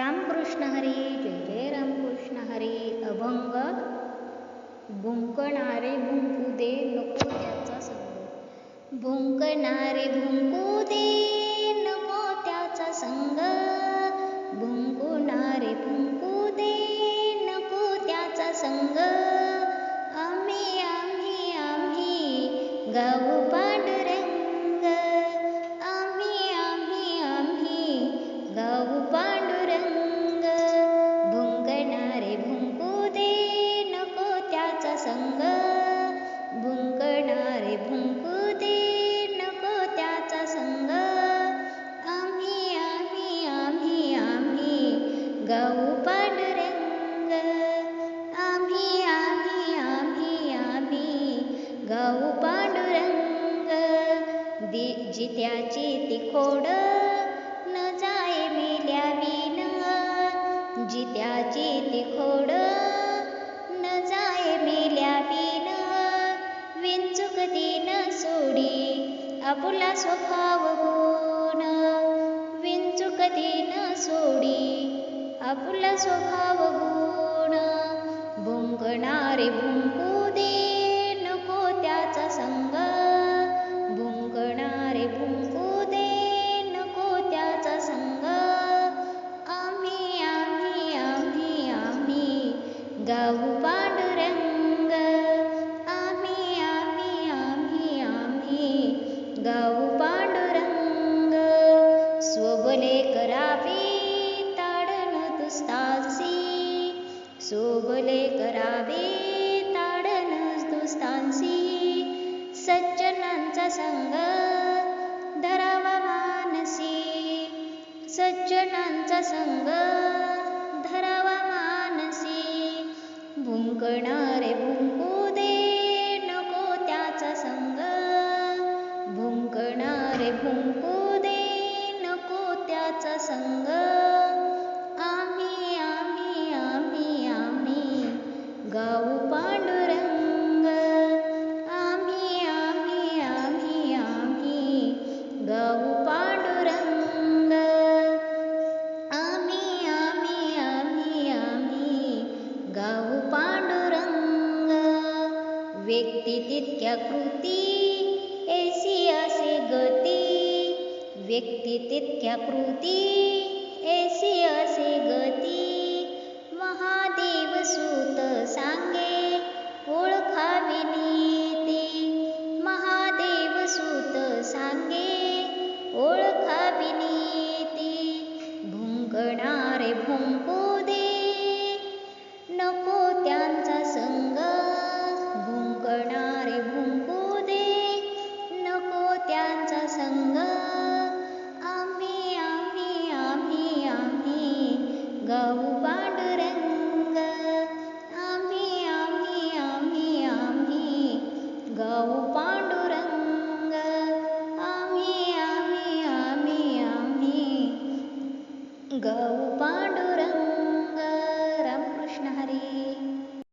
रामकृष्ण हरी जय जय रामकृष्ण हरी. अभंग भुंकणारे भुंकू दे नको त्याचा संग भुंकणारे भुंकू दे नको त्याचा संग. भुंकणारे भुंकू दे नको त्याचा संग. आम्ही आम्ही आम्ही गाऊ जित्याची ती खोड न जाय मेल्या विन जित्याची ती खोड न जाय मेल्या विन विंचुक दिन सोडी आपुला स्वभाव गुण. विंचुक दिन सोडी आपुला स्वभाव गुण. भुंकणारे भुंक गाऊ पांडुरंग आम्ही आम्ही आम्ही आम्ही गाऊ पांडुरंग स्वबले करावे ताडण दुस्तांसी सोबले करावे ताडण दुस्तांसी सज्जनांचा संग धरावा मानसी. सज्जनांचा संग हुंकू दे नको त्याचा संग. आम्ही आम्ही आम्ही आम्ही गाऊ पांडुरंग. आम्ही आम्ही आम्ही आम्ही गाऊ पांडुरंग. आम्ही आम्ही आम्ही आम्ही गाऊ पांडुरंग. व्यक्ती तितक्या कृती ऐसी असे गती व्यक्ती तितक्या कृती ऐसी असे गती. ಗಂಗಾವು